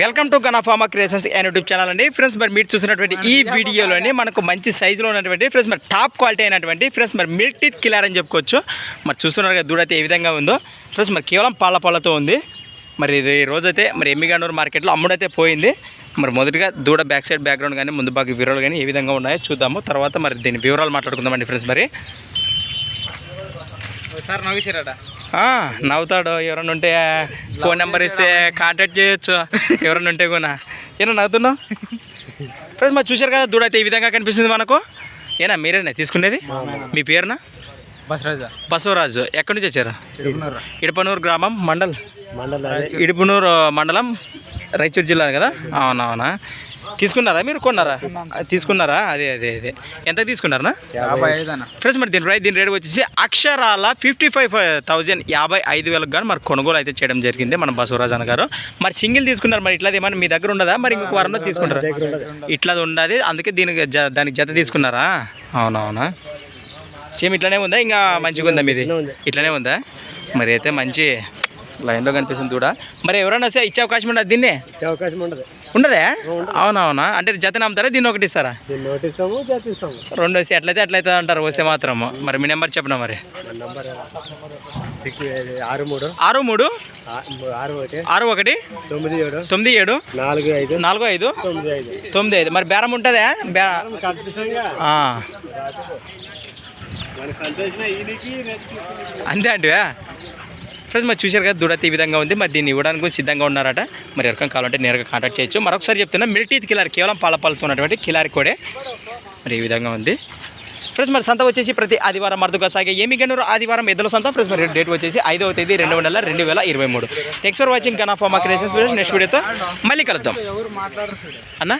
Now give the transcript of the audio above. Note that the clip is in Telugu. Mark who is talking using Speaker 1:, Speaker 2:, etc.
Speaker 1: Welcome to Gana Pharma creations and YouTube channel అండి. ఫ్రెండ్స్ మరి మీరు చూసినటువంటి ఈ వీడియోలోని మనకు మంచి సైజులో ఉన్నటువంటి ఫ్రెండ్స్ మరి టాప్ క్వాలిటీ అయినటువంటి ఫ్రెండ్స్ మరి మిల్క్ టీత్ కిల్లర్ అని చెప్పుకోవచ్చు. మరి చూస్తున్నారు కదా దూడ అయితే ఏ విధంగా ఉందో. ఫ్రెండ్స్ మరి కేవలం పాల పాలతో ఉంది. మరి ఇది రోజైతే మరి ఎమ్మిగండూరు మార్కెట్లో అమ్ముడైతే పోయింది. మరి మొదటిగా దూడ బ్యాక్ సైడ్ బ్యాక్గ్రౌండ్ కానీ ముందు బాగా వివరాలు కానీ ఏ విధంగా ఉన్నాయో చూద్దాము. తర్వాత మరి దీని వివరాలు మాట్లాడుకుందామండి ఫ్రెండ్స్ మరి.
Speaker 2: సార్ నవ్విసిరాడా
Speaker 1: ఆ, నవ్వుతాడు. ఎవరన్నా ఉంటే ఫోన్ నెంబర్ ఇస్తే కాంటాక్ట్ చేయొచ్చు. ఎవరన్నా ఉంటే కూడా. ఏనా నవ్వుతున్నావు? ఫ్రెండ్స్ మరి చూశారు కదా దూడ అయితే ఈ విధంగా కనిపిస్తుంది మనకు. ఏనా మీరేనా తీసుకునేది? మీ పేరునా?
Speaker 2: బసరాజా
Speaker 1: బసవరాజు. ఎక్కడి నుంచి వచ్చారు? ఇడపనూరు. గ్రామం మండల్?
Speaker 2: మండల
Speaker 1: ఇడుపునూరు మండలం. రాయచూరు జిల్లా కదా? అవునవునా. తీసుకున్నారా మీరు? కొన్నారా? తీసుకున్నారా? అదే అదే అదే. ఎంత తీసుకున్నారా ఫ్రెండ్స్ మరి దీని రేట్ దీని రేట్ వచ్చేసి అక్షరాల ఫిఫ్టీ ఫైవ్ థౌజండ్ యాభై ఐదు వేలకు కానీ మరి కొనుగోలు అయితే చేయడం జరిగింది మన బసవరాజ్ అన్న గారు. మరి సింగిల్ తీసుకున్నారు మరి ఇట్లాది ఏమన్నా మీ దగ్గర ఉండదా మరి ఇంకొక వారంలో తీసుకుంటారా? ఇట్లాది ఉండదు అందుకే దీనికి జ- దానికి జత తీసుకున్నారా? అవునవునా. సేమ్ ఇట్లానే ఉందా? ఇంకా మంచిగా ఉందా. మీది ఇట్లానే ఉందా? మరి అయితే మంచి లైన్లో కనిపిస్తుంది కూడా. మరి ఎవరైనా సరే ఇచ్చే అవకాశం ఉండదు దీన్ని?
Speaker 2: అవకాశం ఉండదు.
Speaker 1: ఉండదే? అవునవునా? అంటే జత నమ్ముతారా? దీన్ని ఒకటి ఇస్తారా? రెండు వస్తే ఎట్లయితే అట్లయితే అంటారు వస్తే మాత్రం మరి మీ నెంబర్ చెప్పనా మరి?
Speaker 2: ఆరు మూడు.
Speaker 1: ఆరు మూడు?
Speaker 2: ఆరు ఒకటి. తొమ్మిది ఏడు.
Speaker 1: తొమ్మిది ఏడు?
Speaker 2: నాలుగు ఐదు.
Speaker 1: నాలుగు ఐదు?
Speaker 2: తొమ్మిది ఐదు.
Speaker 1: మరి బేరం ఉంటుందా? బే
Speaker 2: ఖచ్చితంగా
Speaker 1: ఆ,
Speaker 2: మనకు సంతోషం ఈయనకి
Speaker 1: అంతే అంటే ఫ్రెండ్స్ మరి చూశారు కదా దూడత ఈ విధంగా ఉంది మరి దీన్ని ఇవ్వడానికి సిద్ధంగా ఉన్నారట మరి ఎవరికైనా కావాలంటే నేరుగా కాంటాక్ట్ చేయొచ్చు మరొకసారి చెప్తున్నా మిల్టీత్ కిలారి కేవలం పాల పాలతో ఉన్నటువంటి కిలారి కోడే మరి ఈ విధంగా ఉంది ఫ్రెండ్స్ మరి సంత వచ్చేసి ప్రతి ఆదివారం అరుదుగా సాగే ఏమి గనురు ఆదివారం ఎద్దుల సంత ఫ్రెండ్స్ మరి డేట్ వచ్చేసి ఐదవ తేదీ రెండు నెలల రెండు వేల ఇరవై మూడు thanks for watching Gana Pharma creations videos next వీడియోతో మళ్ళీ కలుద్దాం అన్నా